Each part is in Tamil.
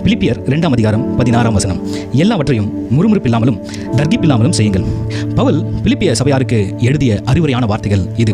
பிலிப்பியர் இரண்டாம் அதிகாரம் பதினாறாம் வசனம். எல்லாவற்றையும் முறுமுறுப்பில்லாமலும் தர்கிப்பில்லாமலும் செய்யுங்கள். பவுல் பிலிப்பிய சபையாருக்கு எழுதிய அறிவுரையான வார்த்தைகள் இது.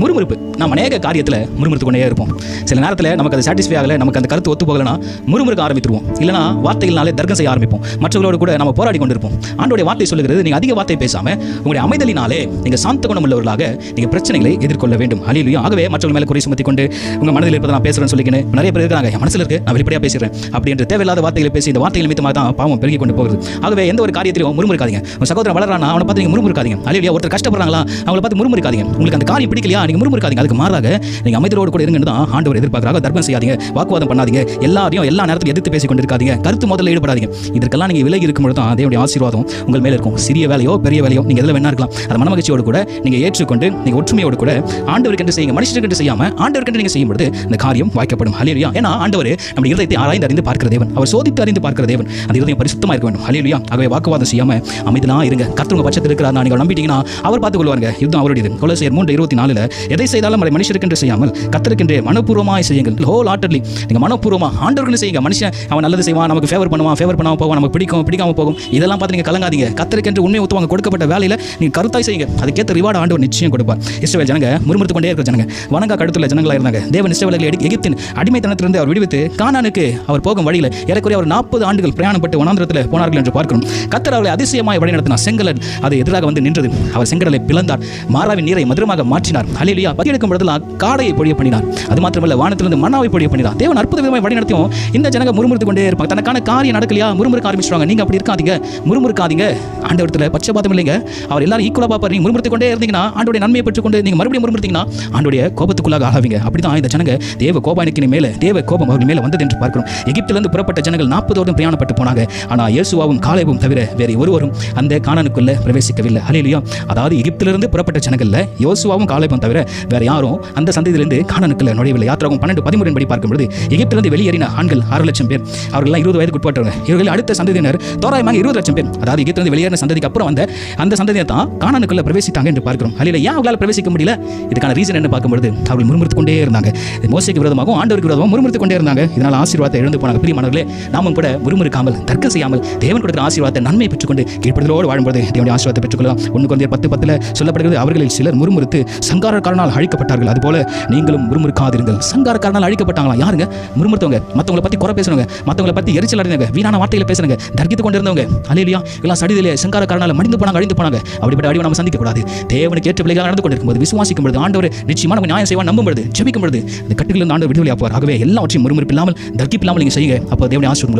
முறுமுறுப்பு. நாம் அநேக காரியத்தில் முறுமுறுத்து கொண்டே இருப்போம். சில நேரத்தில் நமக்கு அது சாட்டிஸ்ஃபை ஆகலை நமக்கு அந்த கருத்து ஒத்து போகலைன்னா முறுமுறுக்க ஆரம்பித்துருவோம். இல்லைனா வார்த்தைகளாலே தர்க்கம் செய்ய ஆரம்பிப்போம். மற்றவர்களோடு கூட நம்ம போராடி கொண்டிருப்போம். ஆண்டோடைய வார்த்தை சொல்லுகிறது நீங்கள் அதிக வார்த்தை பேசாமல் உங்களுடைய அமைதலினாலே நீங்கள் சாந்த குணம் உள்ளவர்களாக நீங்கள் பிரச்சனைகளை எதிர்கொள்ள வேண்டும். அழியிலையும் ஆகவே மற்றவர்கள் மேலே குறை சுமத்தி கொண்டு உங்கள் மனதில் இருப்பதை நான் பேசுகிறேன்னு சொல்லிக்கின்னு நிறைய பேர் இருக்காங்க என் மனசில் இருக்கு நான் வெளிப்படையாக பேசுகிறேன் அப்படின்ற தேவை தேவையில்லாத வார்த்தைகளை பேசி இந்த வார்த்தைகள் நிமித்தமாக தான் பாவம் பெருகி கொண்டு போகுது. ஆகவே எந்த ஒரு காரியத்திலும் முறுமுறுக்காதீங்க. உங்கள் சகோதரன் வளரானா அவனை பார்த்து நீங்கள் முறுமுறுக்காதீங்க. அழியிலையா ஒருத்தர் கஷ்டப்படுறாங்களா அவங்களை பார்த்து முறுமுறுக்காதீங்க. உங்களுக்கு அந்த காரியம் பிடிக்கலையா நீங்கள் முறுமுறுக்காதீங்க. அதுக்கு மாறாக நீங்கள் அமைதியோடு கூட இருங்கன்னு தான் ஆண்டவர் எதிர்பார்க்குறாங்க தர்மம் செய்யாதீங்க வாக்குவாதம் பண்ணாதீங்க எல்லாரையும் எல்லா நேரத்திலும் எதிர்த்து பேசி கொண்டு இருக்காதீங்க கருத்து முதல்ல ஈடுபடாதீங்க. இதற்கெல்லாம் நீங்கள் விலகி இருக்கும்போது தான் அதேவுடைய ஆசீர்வாதம் உங்கள் மேலே இருக்கும். சிறிய வேலையோ பெரிய வேலையோ நீங்கள் எதில் வேணா இருக்கலாம். அதை மனமகிழ்ச்சியோடு கூட நீங்கள் ஏற்றுக்கொண்டு நீங்கள் ஒற்றுமையோடு கூட ஆண்டவருக்கென்று செய்யுங்க மனுஷருக்கென்று செய்யாமல் ஆண்டவருக்கென்று நீங்கள் செய்யும்போது இந்த காரியம் வாய்க்கப்படும். ஹலியா ஏன்னா ஆண்டவர் நம்ம இருதயத்தை ஆராய்ந்து அறிந்து பார்க்கிற தேவன். அவர் சோதித்து அறிந்து பார்க்கிற தேவன். அந்த இருதயம் பரிசுத்தமாக இருக்க வேண்டும். ஹலியா ஆகவே வாக்குவாதம் செய்யாமல் அமைதிலாம் இருங்க. கத்துவங்க பட்சத்தில் இருக்கிறார். நீங்கள் நம்பிட்டீங்கன்னா அவர் பார்த்துக் கொள்வாருங்க யுத்தம் அவருடையது. கொலசியர் மூன்று இருபத்தி நாலில் எதை செய்தாலும் அதை மனுஷருக்கென்று செய்யாமல் கத்தருக்கென்றே மனப்பூர்வமாக செய்யுங்கள். ஹோல் ஆட்டர்லி நீங்கள் மனப்பூர்வமாக ஆண்டவர்கள் செய்யுங்க. மனுஷன் அவன் நல்லது செய்வான் நமக்கு ஃபேவர் பண்ணுவான் ஃபேவர் பண்ணாமல் போவான் நமக்கு பிடிக்கும் பிடிக்காமல் போகும். இதெல்லாம் பார்த்து நீங்கள் கலங்காதீங்க. கத்திருக்கென்று உண்மை ஒத்துவாங்க. கொடுக்கப்பட்ட வேலையில் நீங்கள் கருத்தாய் செய்யுங்க. அதுக்கேற்ற ரிவார்டு ஆண்டவர் நிச்சயம் கொடுப்பார். இஸ்ரேல் ஜனங்க முறுமுறுத்து கொண்டே இருக்கிற ஜனங்க. வணங்கா கடுத்துள்ள ஜனங்களாக இருந்தாங்க. தேவன் இஸ்ரவேலர்களை எகிப்தின் அடிமைத்தனத்திலிருந்து அவர் விடுவித்து கானானுக்கு அவர் போகும் வழியில் ஏறக்குறைய அவர் நாற்பது ஆண்டுகள் பிரயாணப்பட்டு வனாந்திரத்தில் போனார்கள் என்று பார்க்கிறோம். கத்தர் அவர்களை அதிசயமாய் வழிநடத்தினார் செங்கலன் அது எதிராக வந்து நின்றது. அவர் செங்கடலை பிளந்தார். மாறாவின் நீரை மதுரமாக மாற்றினார். ஹலிலியா பதிலெடுக்கும் பொழுதெல்லாம் காடையை பொழிய பண்ணினார். அது மாத்திரமல்ல வானத்திலிருந்து மன்னாவை பொழிய பண்ணினார். தேவன் அற்புத விதமாக வழிநடத்தியும் இந்த ஜனங்க முறுமுறுத்து கொண்டே இருப்பாங்க. தனக்கான காரியம் நடக்கலையா? முறுமுறுக்க ஆரம்பிச்சிருவாங்க. நீங்க அப்படி இருக்காதீங்க. முறுமுறுக்காதீங்க. ஆண்டவரத்தில் பட்சபாதம் இல்லைங்க. அவர் எல்லாரும் ஈக்குவலாக பார்ப்பார். நீங்க முறுமுறுத்து கொண்டே இருந்தீங்கன்னா ஆண்டோடைய நன்மையை பெற்றுக்கொண்டு நீங்க மறுபடியும் முறுமுறுத்தீங்கன்னா ஆண்டோடைய கோபத்துக்குள்ளாக ஆகாவீங்க. அப்படிதான் இந்த ஜனங்க தேவ கோபானிக்கின் மேலே தேவ கோபம் அவர்கள் மேலே வந்தது என்று பார்க்கிறோம். எகிப்திலிருந்து புறப்பட்ட ஜனங்கள் நாற்பது வருடம் பிரயாணப்பட்டு போனாங்க. ஆனால் இயேசுவாவும் காலேவும் தவிர வேறு ஒருவரும் அந்த காணனுக்குள்ளே பிரவேசிக்கவில்லை. அலையிலையோ அதாவது எகிப்திலிருந்து புறப்பட்ட ஜனங்களில் யோசுவாவும் காலேவும் தவிர வேற யாரும் அந்த சந்ததியிலிருந்து காணனுக்குள்ளே நுழையவில்லை. யாத்திராவும் பன்னெண்டு பதிமூறின் படி பார்க்கும்போது எகிப்திலிருந்து வெளியேறின ஆண்கள் ஆறு லட்சம் பேர். அவர்கள்லாம் இருபது வயதுக்கு உட்பட்டவங்க. இவர்கள் அடுத்த சந்ததியினர் தோராயமாக இருபது லட்சம் பேர். அதாவது எகிப்திலிருந்து வெளியேறின சந்ததிக்கு அப்புறம் வந்த அந்த சந்ததியை தான் காணனுக்குள்ளே பிரவேசித்தாங்க என்று பார்க்கிறோம். ஹalleluya. ஏன் அவங்களால பிரவேசிக்க முடியல? இதுக்கான ரீசன் என்ன பார்க்கும்போது அவர்கள் முறுமுறுத்து கொண்டே இருந்தாங்க. மோசைக்கு விரோதமாகவும் ஆண்டவருக்கு விரோதமாக முறுமுறுத்து கொண்டே இருந்தாங்க. இதனால் ஆசீர்வாதத்தை இழந்து போனாங்க. பிரியமானவர்களே நாமும் கூட முறுமுறுக்காமல் தர்க்கம் செய்யாமல் தேவன் கொடுத்த ஆசீர்வாதத்தை நன்மை பெற்றுக்கொண்டு கீழ்ப்படுதலோடு வாழும்போது தேவனுடைய ஆசீர்வாதத்தை பெற்றுக்கொள்ளலாம். ஒன்று குழந்தைய பத்து பத்தில் சொல்லப்படுகிறது அவர்களில் சிலர் முறுமுறுத்து சங்காரக்காரனால் அழிக்கப்பட்டார்கள். அதுபோல நீங்களும் முறுமுறுக்காதிருங்கள் சங்காரக்காரனால் அழிக்கப்பட்டாங்களா? யாருங்க? முறுமுறுத்தவங்க. மற்றவங்களை பற்றி குறை பேசுறவங்க மற்றவங்களை பற்றி எரிச்சல் அடைந்தவங்க வீணான வார்த்தைகளை பேசுறவங்க தர்க்கித்து கொண்டு இருந்தவங்க அலையிலியா எல்லாம் சடிதிலே சங்காரக்காரனால் மடிந்து போனாங்க அழிந்து போனாங்க. அப்படிப்பட்ட அடிவை நம்ம சந்திக்க கூடாது தேவனுக்கு ஏற்ற பிள்ளைகளாக நடந்து கொண்டிருக்கும் போது விசுவாசிக்கும் பொழுது ஆண்டவர் நிச்சயமாக நம்ம நியாயம் செய்வான் நம்பும் பொழுது ஜெபிக்கும் பொழுது அந்த கட்டுகளில் ஆண்டவர் விடுதலை ஆப்பார் ஆகவே எல்லாவற்றையும் முறுமுறுப்பு இல்லாமல் தர்க்கிப்பு இல்லாமல் நீங்கள் செய்யுங்க. அப்போ தேவனுடைய ஆசீர்வாதம் உங்களுக்கு